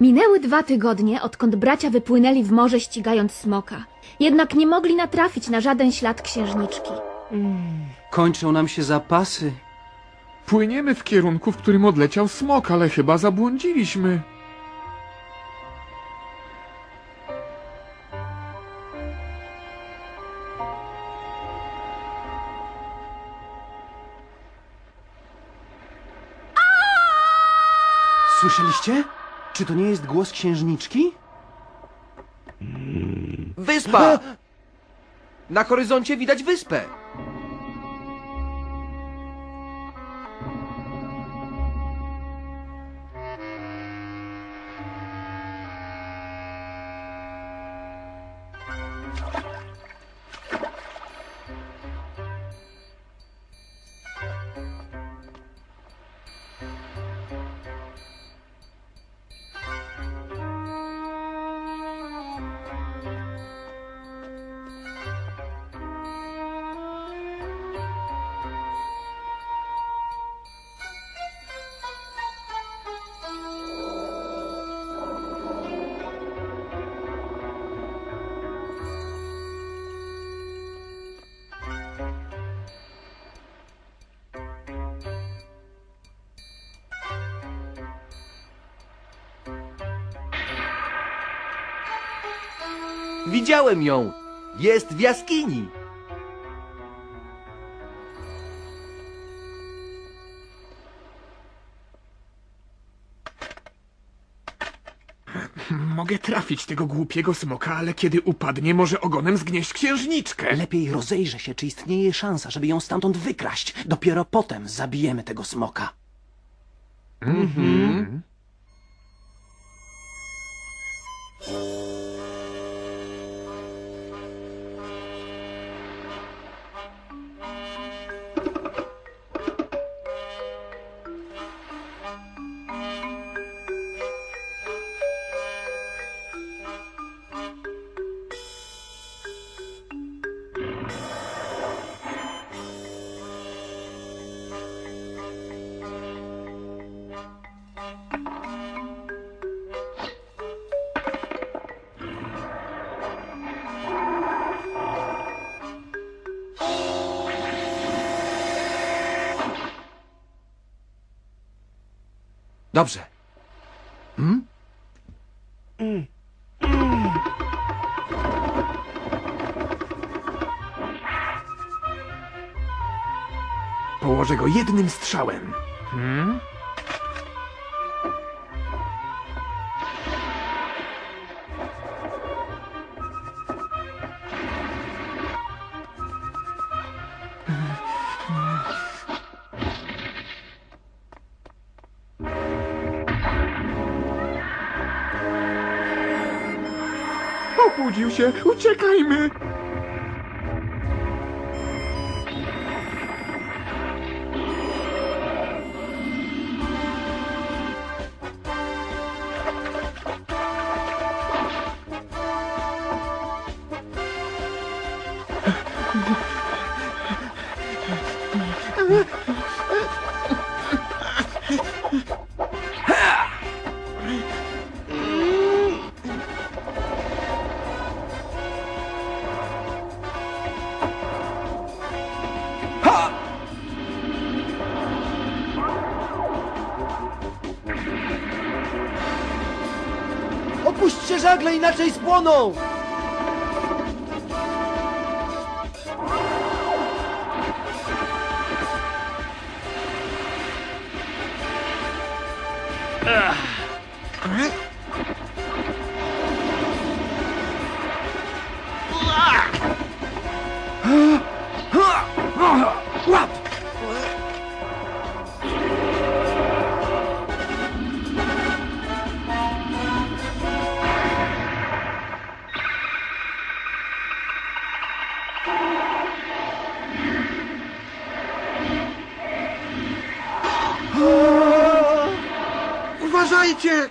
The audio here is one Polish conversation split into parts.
Minęły dwa tygodnie, odkąd bracia wypłynęli w morze ścigając smoka. Jednak nie mogli natrafić na żaden ślad księżniczki. Kończą nam się zapasy. Płyniemy w kierunku, w którym odleciał smok, ale chyba zabłądziliśmy. Słyszeliście? Czy to nie jest głos księżniczki? Wyspa! Na horyzoncie widać wyspę. Widziałem ją. Jest w jaskini. Mogę trafić tego głupiego smoka, ale kiedy upadnie, może ogonem zgnieść księżniczkę. Lepiej rozejrzę się, czy istnieje szansa, żeby ją stamtąd wykraść. Dopiero potem zabijemy tego smoka. Dobrze. Położę go jednym strzałem. Hmm? Obudził się! Uciekajmy! Żagle, inaczej spłoną! Łap! Uważajcie!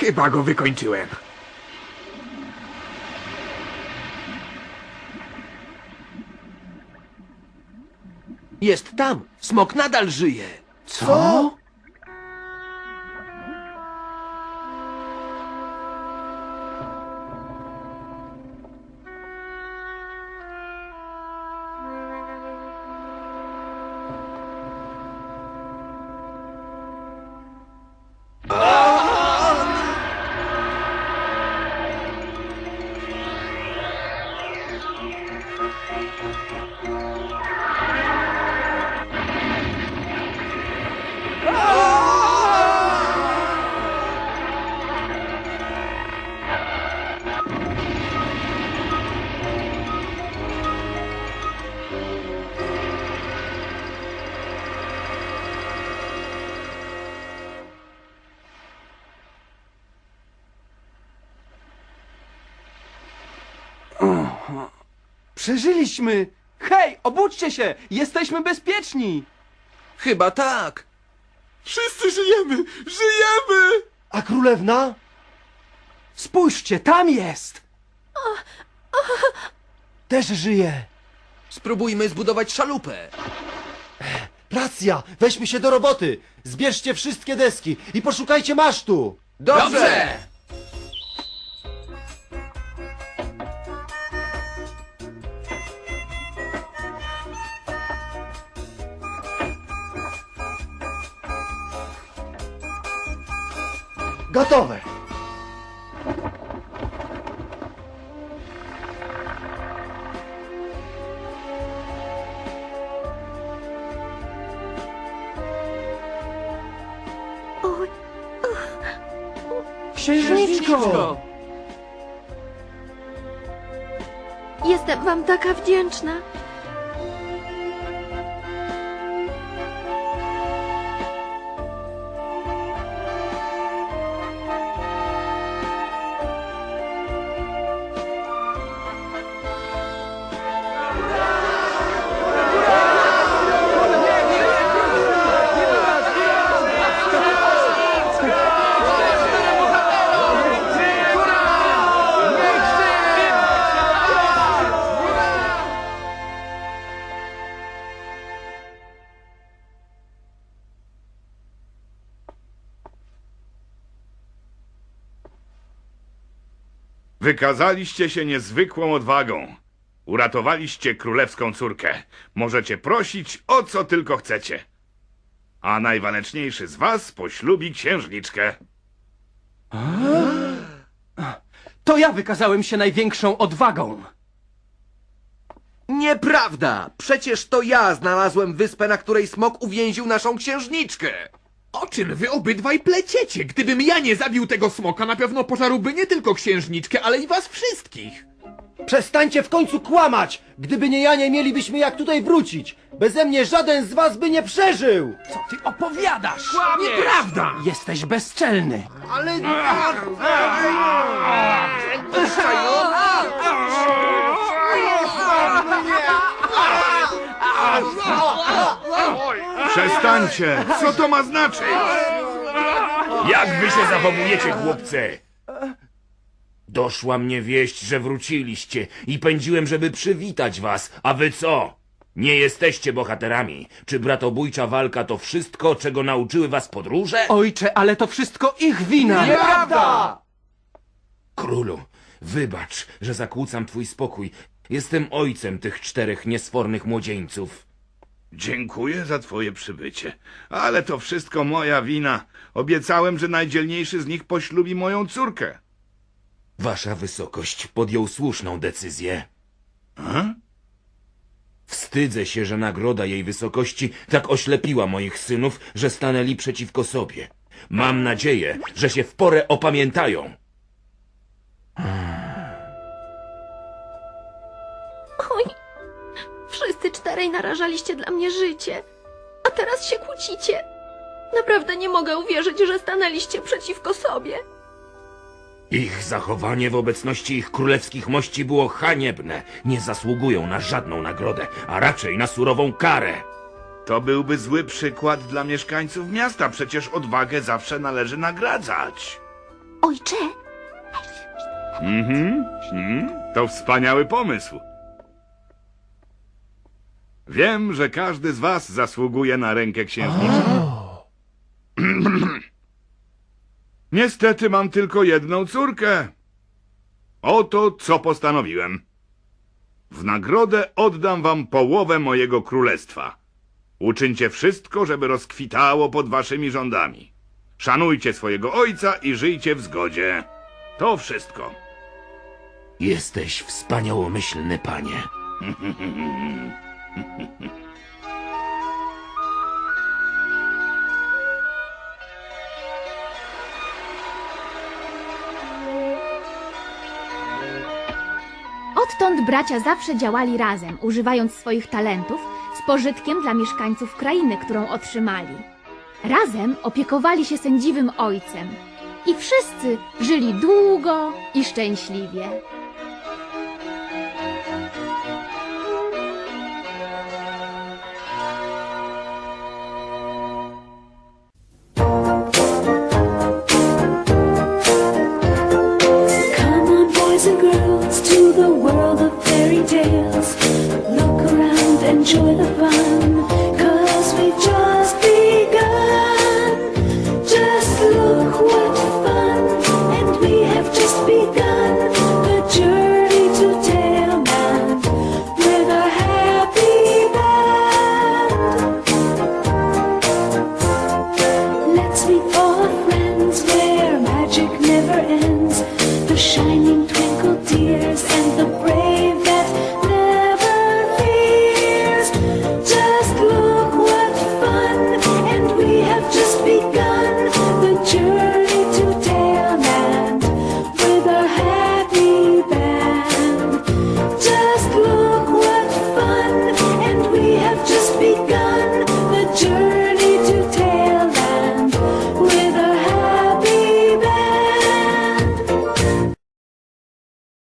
Chyba go wykończyłem. Jest tam! Smok nadal żyje! Co? Przeżyliśmy! Hej, obudźcie się! Jesteśmy bezpieczni! Chyba tak! Wszyscy żyjemy! Żyjemy! A królewna? Spójrzcie, tam jest! Też żyje! Spróbujmy zbudować szalupę! Racja! Weźmy się do roboty! Zbierzcie wszystkie deski i poszukajcie masztu! Dobrze! Księżniczko! jestem wam taka wdzięczna. Wykazaliście się niezwykłą odwagą. Uratowaliście królewską córkę. Możecie prosić o co tylko chcecie. A najwaleczniejszy z was poślubi księżniczkę. To ja wykazałem się największą odwagą! Nieprawda! Przecież to ja znalazłem wyspę, na której smok uwięził naszą księżniczkę! O czym wy obydwaj pleciecie? Gdybym ja nie zabił tego smoka, na pewno pożarłby nie tylko księżniczkę, ale i was wszystkich. Przestańcie w końcu kłamać! Gdyby nie ja, nie mielibyśmy jak tutaj wrócić! Beze mnie żaden z was by nie przeżył! Co ty opowiadasz? Nieprawda! Jesteś bezczelny! Ale... Przestańcie! Co to ma znaczyć? Jak wy się zachowujecie, chłopcy? Doszła mnie wieść, że wróciliście i pędziłem, żeby przywitać was, a wy co? Nie jesteście bohaterami. Czy bratobójcza walka to wszystko, czego nauczyły was podróże? Ojcze, ale to wszystko ich wina! Nieprawda! Królu, wybacz, że zakłócam twój spokój. Jestem ojcem tych czterech niesfornych młodzieńców. Dziękuję za twoje przybycie. Ale to wszystko moja wina. Obiecałem, że najdzielniejszy z nich poślubi moją córkę. Wasza wysokość podjął słuszną decyzję. Wstydzę się, że nagroda jej wysokości tak oślepiła moich synów, że stanęli przeciwko sobie. Mam nadzieję, że się w porę opamiętają. Oj, wszyscy czterej narażaliście dla mnie życie, a teraz się kłócicie. Naprawdę nie mogę uwierzyć, że stanęliście przeciwko sobie. Ich zachowanie w obecności ich królewskich mości było haniebne. Nie zasługują na żadną nagrodę, a raczej na surową karę. To byłby zły przykład dla mieszkańców miasta. Przecież odwagę zawsze należy nagradzać. Ojcze, Mhm, mhm, to wspaniały pomysł. Wiem, że każdy z was zasługuje na rękę księżniczkę. Niestety mam tylko jedną córkę. Oto co postanowiłem. W nagrodę oddam wam połowę mojego królestwa. Uczyńcie wszystko, żeby rozkwitało pod waszymi rządami. Szanujcie swojego ojca i żyjcie w zgodzie. To wszystko. Jesteś wspaniałomyślny, panie. Odtąd bracia zawsze działali razem, używając swoich talentów z pożytkiem dla mieszkańców krainy, którą otrzymali. Razem opiekowali się sędziwym ojcem i wszyscy żyli długo i szczęśliwie.